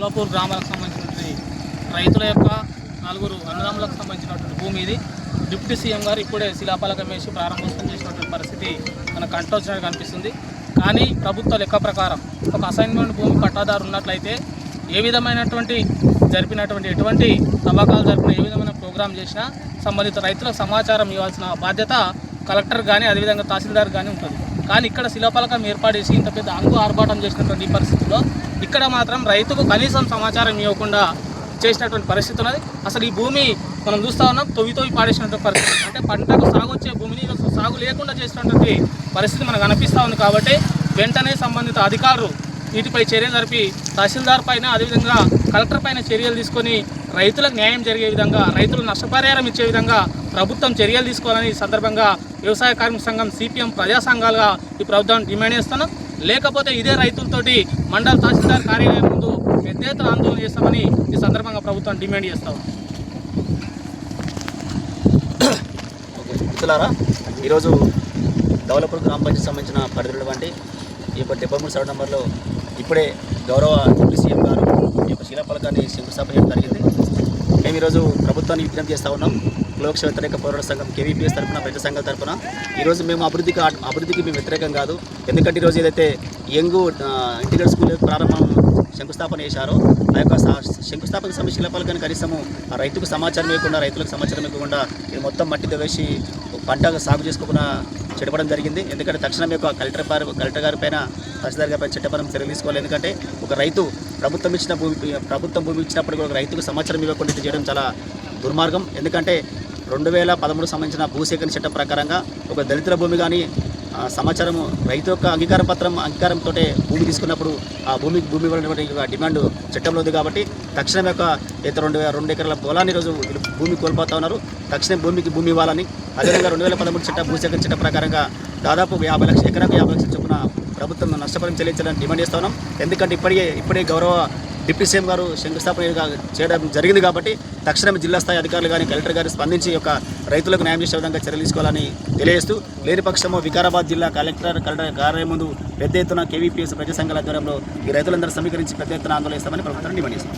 కొల్లాపూర్ గ్రామాలకు సంబంధించినటువంటి రైతుల యొక్క నలుగురు అన్నదమ్ములకు సంబంధించినటువంటి భూమి ఇది. డిప్యూటీ సీఎం గారు ఇప్పుడే శిలాపాలకం వేసి ప్రారంభోత్సవం చేసినటువంటి పరిస్థితి మనకు కంటొచ్చినట్టు కనిపిస్తుంది. కానీ ప్రభుత్వ లెక్క ప్రకారం ఒక అసైన్మెంట్ భూమి పట్టాదారు ఉన్నట్లయితే ఏ విధమైనటువంటి జరిపినటువంటి ఎటువంటి తవ్వకాలు జరిపిన ఏ విధమైన ప్రోగ్రాం చేసినా సంబంధిత రైతులకు సమాచారం ఇవ్వాల్సిన బాధ్యత కలెక్టర్ కానీ అదేవిధంగా తహసీల్దార్ కానీ ఉంటుంది. కానీ ఇక్కడ శిలాపలకం ఏర్పాటేసి ఇంత పెద్ద అంగు ఆర్భాటం చేసినటువంటి ఈ పరిస్థితుల్లో ఇక్కడ మాత్రం రైతుకు కనీసం సమాచారం ఇవ్వకుండా చేసినటువంటి పరిస్థితి ఉన్నది. అసలు ఈ భూమి మనం చూస్తా ఉన్నాం తొవి తొవి పాడేసినటువంటి పరిస్థితి. అంటే పంటకు సాగు వచ్చే భూమిని సాగు లేకుండా చేసినటువంటి పరిస్థితి మనకు అనిపిస్తూ ఉంది కాబట్టి వెంటనే సంబంధిత అధికారులు వీటిపై చర్య జరిపి తహసీల్దార్ పైన అదేవిధంగా కలెక్టర్ పైన చర్యలు తీసుకొని రైతులకు న్యాయం జరిగే విధంగా రైతులు నష్టపరిహారం ఇచ్చే విధంగా ప్రభుత్వం చర్యలు తీసుకోవాలని ఈ సందర్భంగా వ్యవసాయ కార్మిక సంఘం సిపిఎం ప్రజా సంఘాలుగా ఈ ప్రభుత్వం డిమాండ్ చేస్తున్నాం. లేకపోతే ఇదే రైతులతోటి మండల తహసీల్దార్ కార్యాలయం ముందు పెద్ద ఎత్తున ఆందోళన చేస్తామని ఈ సందర్భంగా ప్రభుత్వం డిమాండ్ చేస్తాం. ఓకే. మిత్రులారా ఈరోజు దౌలపూర్ గ్రామ పంచాయతీ సంబంధించిన పరిధిటువంటి ఈ యొక్క డెబ్బై మూడు సెవెన్ నెంబర్లో ఇప్పుడే గౌరవ డిప్యూటీ సీఎం గారు ఈ యొక్క శిలాఫలకాన్ని శంకుస్థాపన చేయడం జరిగింది. ఈరోజు ప్రభుత్వాన్ని విజ్ఞప్తి చేస్తూ ఉన్నాం. లోక్ష వ్యతిరేక పోరాట సంఘం కేవీపీఎస్ తరఫున ప్రజా సంఘాల తరఫున ఈరోజు మేము అభివృద్ధికి అభివృద్ధికి మేము వ్యతిరేకం కాదు. ఎందుకంటే ఈరోజు ఏదైతే యంగ్ ఇంటిగ్రేట్ స్కూల్ ప్రారంభం శంకుస్థాపన చేశారో ఆ యొక్క సా- శంకుస్థాపన సమయ శిలాఫలకాన్ని కనీసము రైతుకు సమాచారం ఇవ్వకుండా రైతులకు సమాచారం ఇవ్వకుండా ఇది మొత్తం మట్టి దవేసి పంట సాగు చేసుకోకుండా చెడపడం జరిగింది. ఎందుకంటే తక్షణం యొక్క కలెక్టర్ గారు కలెక్టర్ గారి పైన తహసీల్దార్ గారి పైన చట్టపరం చర్యలు తీసుకోవాలి ఎందుకంటే ఒక రైతు ప్రభుత్వం ఇచ్చిన భూమి ప్రభుత్వం భూమి ఇచ్చినప్పుడు కూడా ఒక రైతుకు సమాచారం ఇవ్వకుండా ఇది చేయడం చాలా దుర్మార్గం. ఎందుకంటే రెండు వేల పదమూడు సంబంధించిన భూసేకరణ చట్టం ప్రకారంగా ఒక దళితుల భూమి కానీ సమాచారము రైతు యొక్క అంగీకార పత్రం అంగీకారంతో భూమి తీసుకున్నప్పుడు ఆ భూమికి భూమి ఇవ్వాలనేటువంటి డిమాండ్ చట్టంలో ఉంది కాబట్టి తక్షణం యొక్క ఇతర రెండు వేల రెండు ఎకరాల పొలాన్ని రోజు భూమి కోల్పోతా ఉన్నారు. తక్షణం భూమికి భూమి ఇవ్వాలని అదేవిధంగా రెండు వేల పదమూడు చట్ట భూసేకరణ చట్టం ప్రకారంగా దాదాపు యాభై లక్షల ఎకరాకు యాభై లక్షల చొప్పున ప్రభుత్వం నష్టపరం చెల్లించాలని డిమాండ్ చేస్తున్నాం ఎందుకంటే ఇప్పటికే ఇప్పుడే గౌరవ డిప్యూటీ సీఎం గారు శంకుస్థాపన చేయడం జరిగింది కాబట్టి తక్షణమే జిల్లా స్థాయి అధికారులు కానీ కలెక్టర్ గారు స్పందించి యొక్క రైతులకు న్యాయం చేసే విధంగా చర్యలు తీసుకోవాలని తెలియజేస్తూ లేని పక్షము వికారాబాద్ జిల్లా కలెక్టర్ కలెక్టర్ కార్యాలయం ముందు పెద్ద ఎత్తున కేవీపీఎస్ ప్రజా సంఘాల ఆధ్వర్యంలో ఈ రైతులందరూ సమీకరించి పెద్ద ఎత్తున ఆందోళన చేస్తామని ప్రభుత్వం డిమాండ్ చేస్తాం